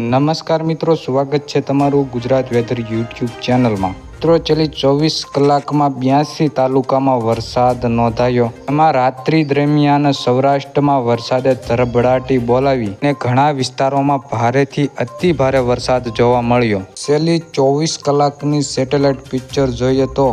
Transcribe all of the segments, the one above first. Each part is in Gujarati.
નમસ્કાર મિત્રો, સ્વાગત છે તમારું ગુજરાત વેધર યુટ્યુબ ચેનલમાં. મિત્રો, છેલ્લી ચોવીસ કલાકમાં બ્યાસી તાલુકામાં વરસાદ નોંધાયો. એમાં રાત્રિ દરમિયાન સૌરાષ્ટ્રમાં વરસાદે ધરબડાટી બોલાવી અને ઘણા વિસ્તારોમાં ભારેથી અતિ ભારે વરસાદ જોવા મળ્યો. છેલ્લી ચોવીસ કલાકની સેટેલાઇટ પિક્ચર જોઈએ તો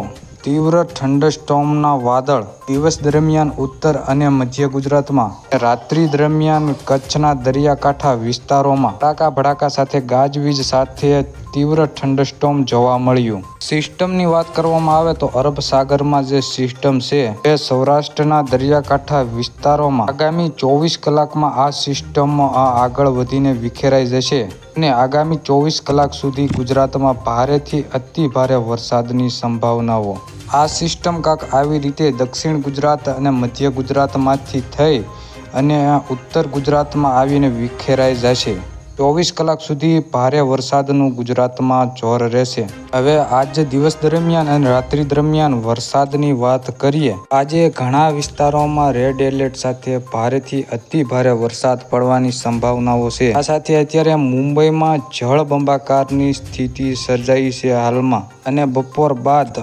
તીવ્ર થંડરસ્ટોર્મના વાદળ દિવસ દરમિયાન ઉત્તર અને મધ્ય ગુજરાતમાં રાત્રિ દરમિયાન કચ્છના દરિયાકાંઠા વિસ્તારોમાં ભડાકા ભડાકા સાથે ગાજવીજ સાથે તીવ્ર થંડરસ્ટોર્મ જોવા મળ્યું. સિસ્ટમની વાત કરવામાં આવે તો અરબ સાગરમાં જે સિસ્ટમ છે તે સૌરાષ્ટ્રના દરિયાકાંઠા વિસ્તારોમાં આગામી ચોવીસ કલાકમાં આ સિસ્ટમ આગળ વધીને વિખેરાઈ જશે અને આગામી ચોવીસ કલાક સુધી ગુજરાતમાં ભારેથી અતિ ભારે વરસાદની સંભાવનાઓ આ સિસ્ટમ કાંક આવી રીતે દક્ષિણ ગુજરાત અને મધ્ય ગુજરાતમાંથી થઈ અને ઉત્તર ગુજરાતમાં આવીને વિખેરાઈ જશે. ચોવીસ કલાક સુધી ભારે વરસાદનું ગુજરાતમાં જોર રહેશે. હવે આજ દિવસ દરમિયાન અને રાત્રિ દરમિયાન વરસાદની વાત કરીએ, આજે ઘણા વિસ્તારોમાં રેડ એલર્ટ સાથે ભારેથી અતિ ભારે વરસાદ પડવાની સંભાવનાઓ છે. આ સાથે અત્યારે મુંબઈમાં જળબંબાકારની સ્થિતિ સર્જાઈ છે હાલમાં. અને બપોર બાદ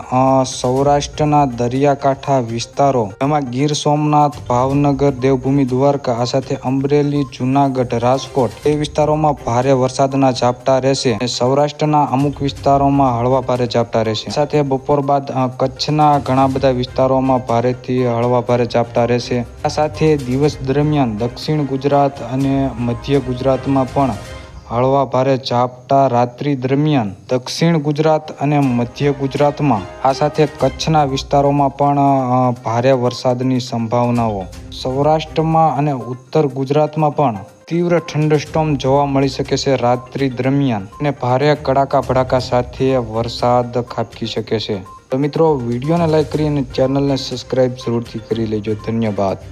સૌરાષ્ટ્રના દરિયાકાંઠા વિસ્તારો, એમાં ગીર સોમનાથ, ભાવનગર, દેવભૂમિ, દ્વારકા, આ સાથે અમરેલી, જુનાગઢ, રાજકોટ એ વિસ્તારોમાં ભારે વરસાદના ઝાપટા રહેશે. સૌરાષ્ટ્રના અમુક વિસ્તારોમાં હળવા ભારે ઝાપટા રહેશે. સાથે બપોર બાદ કચ્છના ઘણા બધા વિસ્તારોમાં ભારેથી હળવા ભારે ઝાપટા રહેશે. આ સાથે દિવસ દરમિયાન દક્ષિણ ગુજરાત અને મધ્ય ગુજરાતમાં પણ હળવા ભારે ઝાપટા રાત્રિ દરમિયાન દક્ષિણ ગુજરાત અને મધ્ય ગુજરાતમાં. આ સાથે કચ્છના વિસ્તારોમાં પણ ભારે વરસાદની સંભાવનાઓ. સૌરાષ્ટ્રમાં અને ઉત્તર ગુજરાતમાં પણ તીવ્ર ઠંડસ્ટોમ જોવા મળી શકે છે રાત્રિ દરમિયાન અને ભારે કડાકા ભડાકા સાથે વરસાદ ખાબકી શકે છે. તો મિત્રો, વિડીયોને લાઈક કરી અને ચેનલને સબસ્ક્રાઈબ જરૂરથી કરી લેજો. ધન્યવાદ.